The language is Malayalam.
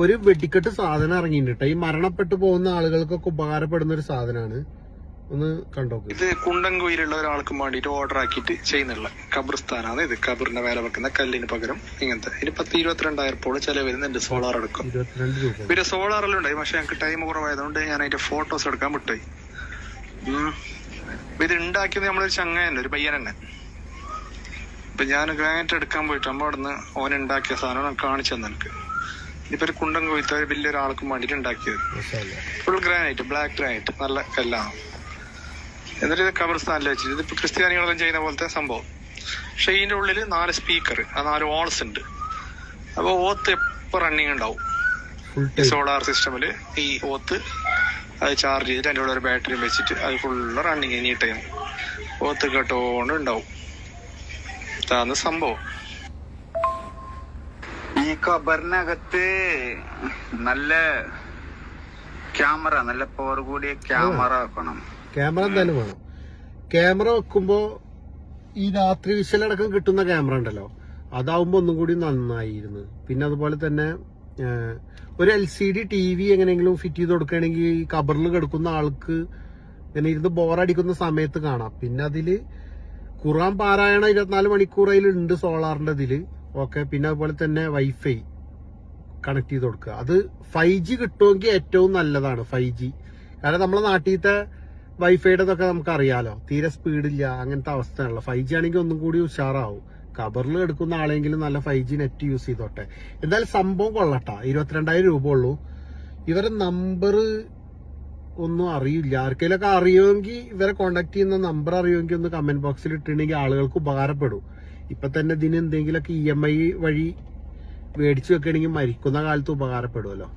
ഒരു വെടിക്കെട്ട് സാധനം ഇറങ്ങിയിട്ടുണ്ട് ഈ മരണപ്പെട്ടു പോകുന്ന ആളുകൾക്കൊക്കെ ഉപകാരപ്പെടുന്ന ഒരു സാധനമാണ് ഒന്ന് കണ്ടോ? ഇത് കുണ്ടൻകുയിലുള്ള ഒരാൾക്ക് വേണ്ടിട്ട് ഓർഡർ ആക്കിയിട്ട് ചെയ്യുന്നുള്ള ഖബർസ്ഥാനാണ് ഇത്. ഖബറിന്റെ മേലെ വെക്കുന്ന കല്ലിന് പകരം ഇങ്ങനത്തെ. ഇനി പത്ത് ഇരുപത്തിരണ്ടായിരപ്പോൾ ചില വരുന്നുണ്ട് സോളാർ എടുക്കും പിന്നെ സോളാറെല്ലാം ഉണ്ടായി. പക്ഷെ ഞങ്ങൾക്ക് ടൈം കുറവായതുകൊണ്ട് ഞാൻ അതിന്റെ ഫോട്ടോസ് എടുക്കാൻ വിട്ടുപോയി. അപ്പൊ ഇത് ഉണ്ടാക്കിയത് നമ്മളൊരു ചങ്ങയല്ല ഒരു പയ്യൻ തന്നെ. ഇപ്പൊ ഞാൻ ഗ്രാനൈറ്റ് എടുക്കാൻ പോയിട്ട് അമ്മ അവിടുന്ന് ഓൻ ഉണ്ടാക്കിയ സാധനം കാണിച്ചു തന്നെ എനിക്ക് ഇപ്പൊ ഒരു കുണ്ടം കൊയ്ത്ത ഒരു വലിയൊരാൾക്കും വേണ്ടിട്ട് ഉണ്ടാക്കിയത്. ഫുൾ ഗ്രാനൈറ്റ് ബ്ലാക്ക് ഗ്രാനൈറ്റ് നല്ല കല്ലാണ്. എന്നിട്ട് ഇത് ഖബർസ്ഥാനിൽ വെച്ചിട്ട് ഇതിപ്പോ ക്രിസ്ത്യാനികളെല്ലാം ചെയ്യുന്ന പോലത്തെ സംഭവം. പക്ഷെ ഇതിന്റെ ഉള്ളിൽ നാല് സ്പീക്കർ ആ നാല് ഓൾസ് ഉണ്ട്. അപ്പൊ ഓത്ത് എപ്പോ റണ്ണിങ് ഉണ്ടാവും? സോളാർ സിസ്റ്റമിൽ ഈ ഓത്ത് അത് ചാർജ് ചെയ്തിട്ട് അതിന്റെ കൂടെ ഒരു ബാറ്ററി വെച്ചിട്ട് അത് ഫുള്ള് റണ്ണിങ് എനി ടൈം ഓത്ത് കേട്ടോണ്ട് ഉണ്ടാവും. ഇതാണ് സംഭവം. ഖബറിനകത്ത് നല്ല ക്യാമറ നല്ല പവർ കൂടിയ ക്യാമറ വെക്കണം. ക്യാമറ എന്തായാലും വേണം. ക്യാമറ വെക്കുമ്പോ ഈ രാത്രി വിശലടക്കം കിട്ടുന്ന ക്യാമറ ഉണ്ടല്ലോ. അതാവുമ്പോ ഒന്നും കൂടി നന്നായിരുന്നു. പിന്നെ അതുപോലെ തന്നെ ഒരു L C D T V എങ്ങനെയെങ്കിലും ഫിറ്റ് ചെയ്ത് കൊടുക്കുകയാണെങ്കിൽ ഈ കബറിൽ കിടക്കുന്ന ആൾക്ക് ഇങ്ങനെ ഇരുന്ന് ബോറടിക്കുന്ന സമയത്ത് കാണാം. പിന്നെ അതിൽ ഖുറാൻ പാരായണ ഇരുപത്തിനാല് മണിക്കൂർ അതിലുണ്ട് സോളാറിന്റെ ഇതിൽ. ഓക്കെ പിന്നെ അതുപോലെ തന്നെ വൈഫൈ കണക്ട് ചെയ്ത് കൊടുക്കുക. അത് ഫൈവ് ജി കിട്ടുമെങ്കിൽ ഏറ്റവും നല്ലതാണ് ഫൈവ് ജി കാരണം നമ്മളെ നാട്ടിലത്തെ വൈഫൈയുടെ ഇതൊക്കെ നമുക്ക് അറിയാലോ തീരെ സ്പീഡില്ല അങ്ങനത്തെ അവസ്ഥയാണല്ലോ. ഫൈവ് ജി ആണെങ്കിൽ ഒന്നും കൂടി ഉഷാറാവും. കബറിൽ എടുക്കുന്ന ആളെങ്കിലും നല്ല ഫൈവ് ജി നെറ്റ് യൂസ് ചെയ്തോട്ടെ. എന്തായാലും സംഭവം കൊള്ളട്ട. ഇരുപത്തിരണ്ടായിരം രൂപ ഉള്ളൂ. ഇവരെ നമ്പർ ഒന്നും അറിയില്ല. ആർക്കെങ്കിലൊക്കെ അറിയുമെങ്കിൽ ഇവരെ കോണ്ടാക്ട് ചെയ്യുന്ന നമ്പർ അറിയുമെങ്കിൽ ഒന്ന് കമന്റ് ബോക്സിൽ ഇട്ടിട്ടുണ്ടെങ്കിൽ ആളുകൾക്ക് ഉപകാരപ്പെടും. ഇപ്പൊ തന്നെ ഇതിന് എന്തെങ്കിലുമൊക്കെ ഇ എം ഐ വഴി മേടിച്ചു വെക്കണമെങ്കിൽ മരിക്കുന്ന കാലത്ത് ഉപകാരപ്പെടുമല്ലോ